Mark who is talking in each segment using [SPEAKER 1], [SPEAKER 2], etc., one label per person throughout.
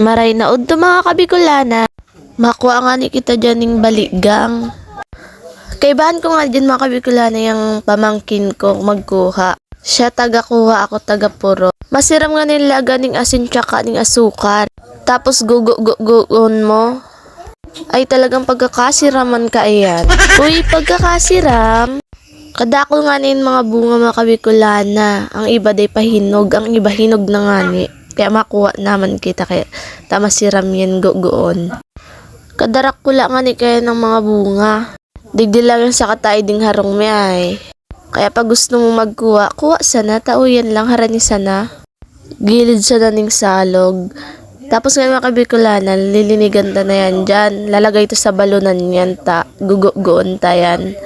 [SPEAKER 1] Maray na udto mga kabikulana. Makuha nga ni kita dyan ng baligang. Kaibahan ko nga dyan mga kabikulana yung pamangkin ko magkuha. Siya taga-kuha, ako taga-puro. Masiram nga nila ganing asin tsaka ning asukar. Tapos gugu-gugun mo. Ay talagang pagkakasiraman ka ayan. Uy, pagkakasiram. Kadako nga nin mga bunga mga kabikulana. Ang iba day pahinog, ang iba hinog na nga ni. Kaya makuha naman kita kaya tama siram yan gugoon. Kadarak ko lang ni kaya ng mga bunga. Digdi lang yung sa katay ding harong may ay. Kaya pag gusto mo magkuha, kuha sana, tao yan lang, harani sana. Gilid sa naning salog. Tapos ngayon mga kabikulana, lilinigan ta na yan dyan. Lalagay ito sa balunan yan ta. Gugo-goon ta yan.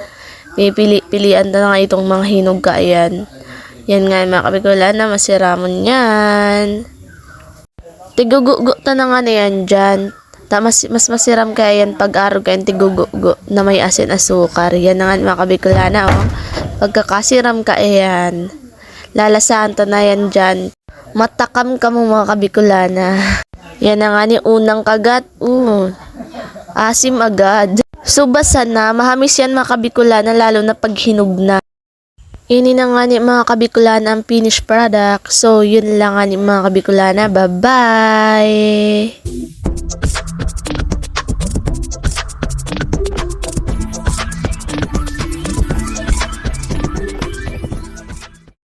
[SPEAKER 1] May pili pilian ta nga itong mga hinog ka yan. Yan nga mga kabikulana, masiramon yan. Tigugugo ta na nga na yan dyan. Ta, mas, mas masiram kaya yan pag araw kayo tigugugo na may asin asukar. Yan na nga mga kabikulana oh. Pagkakasiram ka yan. Lalasahan ta na yan dyan. Matakam ka mo mga kabikulana. Yan na nga ni unang kagat. Uh, asim agad. Subasa na, mahamis yan mga kabikulana lalo na pag hinog na. Ini na nga ni mga kabikulana ang finished product. So, yun lang nga ni mga kabikulana. Bye-bye!